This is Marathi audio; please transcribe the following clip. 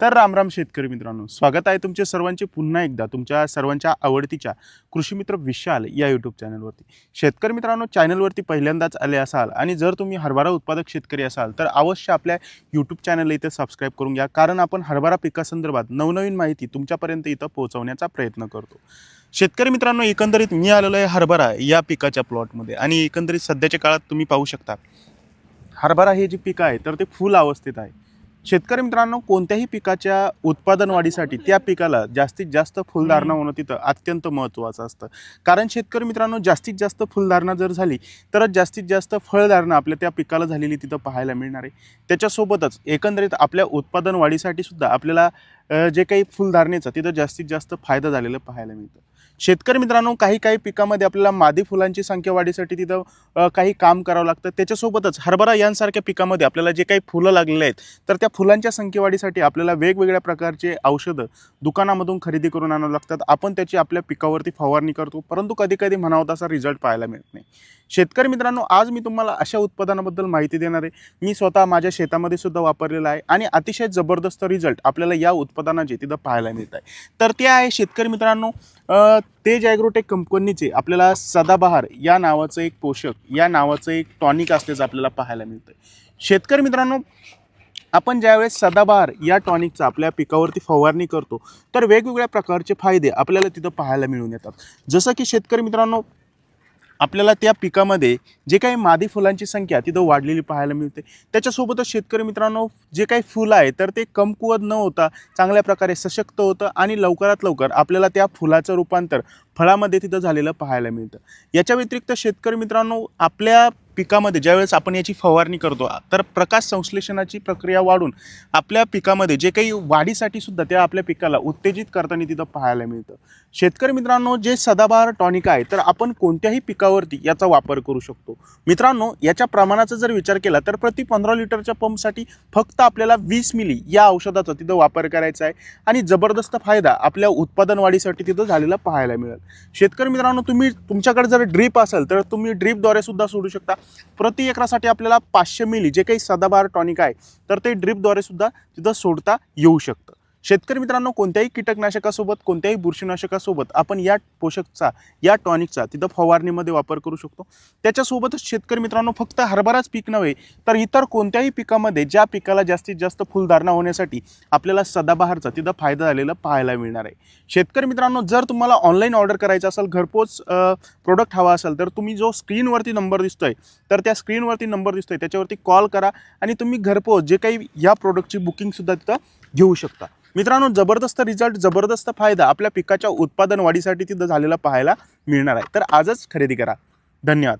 तर रामराम शेतकरी मित्रांनो स्वागत आहे तुमचे सर्वांचे पुन्हा एकदा तुमच्या सर्वांच्या आवडतीच्या कृषीमित्र विशाल या यूट्यूब चॅनलवरती शेतकरी मित्रांनो चॅनलवरती पहिल्यांदाच आले असाल आणि जर तुम्ही हरभरा उत्पादक शेतकरी असाल तर अवश्य आपल्या यूट्यूब चॅनलला इथे सबस्क्राईब करून घ्या. कारण आपण हरभरा पिकासंदर्भात नवनवीन माहिती तुमच्यापर्यंत इथं पोहोचवण्याचा प्रयत्न करतो. शेतकरी मित्रांनो एकंदरीत मी आलेलो आहे हरभरा या पिकाच्या प्लॉटमध्ये आणि एकंदरीत सध्याच्या काळात तुम्ही पाहू शकता हरभरा हे जे पिकं आहे तर ते फुल अवस्थेत आहे. शेतकरी मित्रांनो कोणत्याही पिकाच्या उत्पादन वाढीसाठी त्या पिकाला जास्तीत जास्त फुलधारणा होणं तिथं अत्यंत महत्त्वाचं असतं. कारण शेतकरी मित्रांनो जास्तीत जास्त फुलधारणा जर झाली तरच जास्तीत जास्त फळधारणा आपल्या त्या पिकाला झालेली तिथं पाहायला मिळणार आहे. त्याच्यासोबतच एकंदरीत आपल्या उत्पादन वाढीसाठी सुद्धा आपल्याला जे काही फुलधारणेचं तिथं जास्तीत जास्त फायदा झालेलं पाहायला मिळतं. शेतकरी मित्रांनो काही काही पिकामध्ये आपल्याला मादी फुलांची संख्या वाढीसाठी तिथं काही काम करावं लागतं. त्याच्यासोबतच हरभरा यांसारख्या पिकामध्ये आपल्याला जे काही फुलं लागलेले आहेत तर त्या फुलांच्या संख्येवाढीसाठी आपल्याला वेगवेगळ्या प्रकारचे औषधं दुकानामधून खरेदी करून आणावं लागतात. आपण त्याची आपल्या पिकावरती फवारणी करतो परंतु कधी कधी म्हणावं तसा रिझल्ट पाहायला मिळत नाही. शेतकरी मित्रांनो आज मी तुम्हाला अशा उत्पादनाबद्दल माहिती देणार आहे. मी स्वतः माझ्या शेतामध्ये सुद्धा वापरलेला आहे आणि अतिशय जबरदस्त रिझल्ट आपल्याला या उत्पादनाचे तिथं पाहायला मिळत आहे. तर ते आहे शेतकरी मित्रांनो तेज ॲग्रोटेक कंपनीचे आपल्याला सदाबहार या नावाचं एक पोषक या नावाचं एक टॉनिक असल्याचं आपल्याला पाहायला मिळतं शेतकरी मित्रांनो आपण ज्यावेळेस सदाबहार या टॉनिकचा आपल्या पिकावरती फवारणी करतो तर वेगवेगळ्या प्रकारचे फायदे आपल्याला तिथं पाहायला मिळून येतात. जसं की शेतकरी मित्रांनो आपल्याला त्या पिकामध्ये जे काही मादी फुलांची संख्या तिथं वाढलेली पाहायला मिळते. त्याच्यासोबतच शेतकरी मित्रांनो जे काही फुलं आहे तर ते कमकुवत न होता चांगल्या प्रकारे सशक्त होतं आणि लवकरात लवकर आपल्याला त्या फुलाचं रूपांतर फळामध्ये तिथं झालेलं पाहायला मिळतं. याच्या व्यतिरिक्त शेतकरी मित्रांनो आपल्या पिकामध्ये ज्यावेळेस आपण याची फवारणी करतो तर प्रकाश संश्लेषणाची प्रक्रिया वाढून आपल्या पिकामध्ये जे काही वाढीसाठी सुद्धा त्या आपल्या पिकाला उत्तेजित करताना तिथं पाहायला मिळतं. शेतकरी मित्रांनो जे सदाबहार टॉनिक आहे तर आपण कोणत्याही पिकावरती याचा वापर करू शकतो. मित्रांनो याच्या प्रमाणाचा जर विचार केला तर प्रति पंधरा लिटरच्या पंपसाठी फक्त आपल्याला वीस मिली या औषधाचा तिथं वापर करायचा आहे. आणि जबरदस्त फायदा आपल्या उत्पादन वाढीसाठी तिथं झालेला पाहायला मिळेल. शेतकरी मित्रांनो तुम्ही तुमच्याकडे जर ड्रीप असेल तर तुम्ही ड्रीपद्वारे सुद्धा सोडू शकता. प्रति एकरासाठी आपल्याला पाचशे मिली जे काही सदाबहार टॉनिक आहे तर ते ड्रीपद्वारे सुद्धा तिथं सोडता येऊ शकतं. शेतकरी मित्रांनो कोणत्याही कीटकनाशकासोबत कोणत्याही बुरशीनाशकासोबत आपण या पोषकचा या टॉनिकचा तिथं फवारणीमध्ये वापर करू शकतो. त्याच्यासोबतच शेतकरी मित्रांनो फक्त हरभराच पीक नव्हे तर इतर कोणत्याही पिकामध्ये ज्या पिकाला जास्तीत जास्त फुलधारणा होण्यासाठी आपल्याला सदाबहारचा तिथं फायदा झालेला पाहायला मिळणार आहे. शेतकरी मित्रांनो जर तुम्हाला ऑनलाईन ऑर्डर करायचं असेल घरपोच प्रोडक्ट हवा असेल तर तुम्ही जो स्क्रीनवरती नंबर दिसतोय तर त्या स्क्रीनवरती नंबर दिसतोय त्याच्यावरती कॉल करा आणि तुम्ही घरपोच जे काही या प्रोडक्टची बुकिंगसुद्धा तिथं घेऊ शकता. मित्रांनो जबरदस्त रिझल्ट जबरदस्त फायदा आपल्या पिकाच्या उत्पादन वाढीसाठी तिथं झालेला पाहायला मिळणार आहे. तर आजच खरेदी करा. धन्यवाद.